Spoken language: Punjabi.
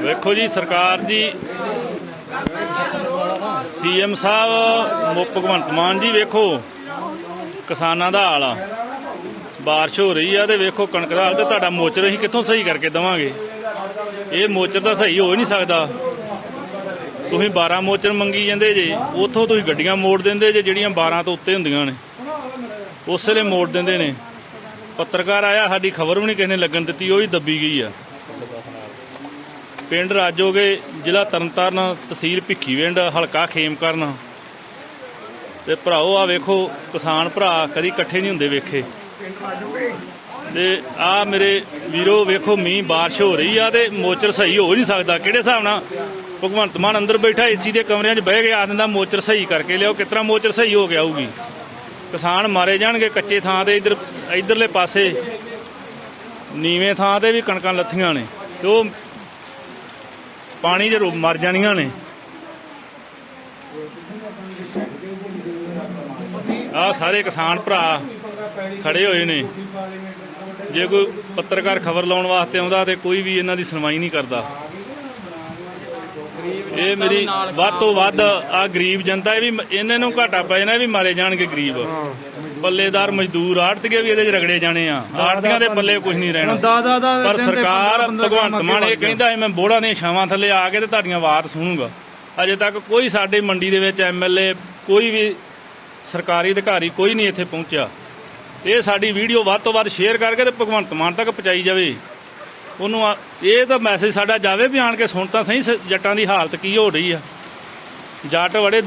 ਵੇਖੋ ਜੀ, ਸਰਕਾਰ ਦੀ ਸੀਐਮ ਸਾਹਿਬ, ਮੁੱਖ ਭਗਵੰਤ ਮਾਨ ਜੀ ਵੇਖੋ, ਕਿਸਾਨਾਂ ਦਾ ਹਾਲ ਆ ਬਾਰਿਸ਼ ਹੋ ਰਹੀ ਆ ਤੇ ਵੇਖੋ, ਕਣਕ ਦਾ ਹਾਲ ਤੇ ਤੁਹਾਡਾ ਮੋਚਰ ਅਸੀਂ ਕਿੱਥੋਂ ਸਹੀ ਕਰਕੇ ਦਵਾਂਗੇ? ਇਹ ਮੋਚਰ ਤਾਂ ਸਹੀ ਹੋ ਹੀ ਨਹੀਂ ਸਕਦਾ। ਤੁਸੀਂ 12 ਮੋਚਰ ਮੰਗੀ ਜਾਂਦੇ ਜੇ, ਉੱਥੋਂ ਤੁਸੀਂ ਗੱਡੀਆਂ ਮੋੜ ਦਿੰਦੇ ਜੇ, ਜਿਹੜੀਆਂ 12 ਤੋਂ ਉੱਤੇ ਹੁੰਦੀਆਂ ਨੇ। ਉਸੇ ਲਈ ਮੋੜ ਦਿੰਦੇ ਨੇ। ਪੱਤਰਕਾਰ ਆਇਆ, ਸਾਡੀ ਖਬਰ ਵੀ ਨਹੀਂ ਕਿਸੇ ਨੇ ਲੱਗਣ ਦਿੱਤੀ, ਉਹ ਹੀ ਦੱਬੀ ਗਈ ਆ। ਪਿੰਡ ਰਾਜੋਗੇ ਜ਼ਿਲ੍ਹਾ ਤਰਨਤਾਰਨ, ਤਹਿਸੀਲ ਭਿੱਖੀਵਿੰਡ ਹਲਕਾ ਖੇਮਕਰਨ। ਤੇ ਭਰਾਓ ਆ ਵੇਖੋ, ਕਿਸਾਨ ਭਰਾ ਕਦੀ ਇਕੱਠੇ ਨਹੀਂ ਹੁੰਦੇ ਵੇਖੇ। ਤੇ ਆ ਮੇਰੇ ਵੀਰੋ, ਵੇਖੋ, ਮੀਂਹ ਬਾਰਿਸ਼ ਹੋ ਰਹੀ ਆ ਤੇ ਮੋਚਰ ਸਹੀ ਹੋ ਨਹੀਂ ਸਕਦਾ। ਕਿਹੜੇ ਹਿਸਾਬ ਨਾਲ? ਭਗਵੰਤ ਮਾਨ ਅੰਦਰ ਬੈਠਾ, ਏਸੀ ਦੇ ਕਮਰਿਆਂ 'ਚ ਬਹਿ ਕੇ ਆ ਦਿੰਦਾ ਮੋਚਰ ਸਹੀ ਕਰਕੇ ਲਿਆਓ ਕਿਤਨਾ ਮੋਚਰ ਸਹੀ ਹੋ ਗਿਆ ਹੋਊਗੀ? ਕਿਸਾਨ ਮਾਰੇ ਜਾਣਗੇ ਕੱਚੇ ਥਾਂ ਤੇ, ਇਧਰ, ਇਧਰਲੇ ਪਾਸੇ। ਨੀਵੇਂ ਥਾਂ ਤੇ ਵੀ ਕਣਕਾਂ ਲੱਥੀਆਂ ਨੇ ਤੇ ਉਹ ਪਾਣੀ 'ਚ ਰੁ- ਮਰ ਜਾਣੀਆਂ ਨੇ। ਆ ਸਾਰੇ ਕਿਸਾਨ ਭਰਾ ਖੜੇ ਹੋਏ ਨੇ। ਜੇ ਕੋਈ ਪੱਤਰਕਾਰ ਖਬਰ ਲਾਉਣ ਵਾਸਤੇ ਆਉਂਦਾ ਤੇ ਕੋਈ ਵੀ ਇਹਨਾਂ ਦੀ ਸੁਣਵਾਈ ਨਹੀਂ ਕਰਦਾ। ਇਹ ਮੇਰੀ ਵੱਧ ਤੋਂ ਵੱਧ ਆ ਗਰੀਬ ਜਨਤਾ ਇਹ ਵੀ, ਇਹਨਾਂ ਨੂੰ ਘਾਟਾ ਪੈ ਜਾਣਾ ਵੀ ਮਾਰੇ ਜਾਣਗੇ ਗਰੀਬ। ਪੱਲੇਦਾਰ ਮਜ਼ਦੂਰ ਆੜਤੀਏ ਵੀ ਇਹਦੇ 'ਚ ਰਗੜੇ ਜਾਣੇ ਆ। ਆੜਤੀਆਂ ਦੇ ਪੱਲੇ ਕੁਝ ਨਹੀਂ ਰਹਿਣਾ। ਪਰ ਸਰਕਾਰ ਭਗਵੰਤ ਮਾਨ ਇਹ ਕਹਿੰਦਾ ਹੈ ਮੈਂ ਬੋੜਾ ਨੇ ਛਾਵਾਂ ਥੱਲੇ ਆ ਕੇ ਤੇ ਤੁਹਾਡੀਆਂ ਆਵਾਜ਼ ਸੁਣੂਗਾ। ਅਜੇ ਤੱਕ ਕੋਈ ਸਾਡੇ ਮੰਡੀ ਦੇ ਵਿੱਚ ਐਮਐਲਏ ਕੋਈ ਵੀ ਸਰਕਾਰੀ ਅਧਿਕਾਰੀ ਕੋਈ ਨਹੀਂ ਇੱਥੇ ਪਹੁੰਚਿਆ। ਇਹ ਸਾਡੀ ਵੀਡੀਓ ਵੱਧ ਤੋਂ ਵੱਧ ਸ਼ੇਅਰ ਕਰਕੇ ਤੇ ਭਗਵੰਤ ਮਾਨ ਤੱਕ ਪਹੁੰਚਾਈ ਜਾਵੇ। ਉਹਨੂੰ ਇਹ ਤਾਂ ਮੈਸੇਜ ਸਾਡਾ ਜਾਵੇ ਵੀ ਆਣ ਕੇ ਸੁਣ ਤਾਂ ਸਹੀ ਜੱਟਾਂ ਦੀ ਹਾਲਤ ਕੀ ਹੋ ਰਹੀ ਆ। ਜੱਟ ਬੜੇ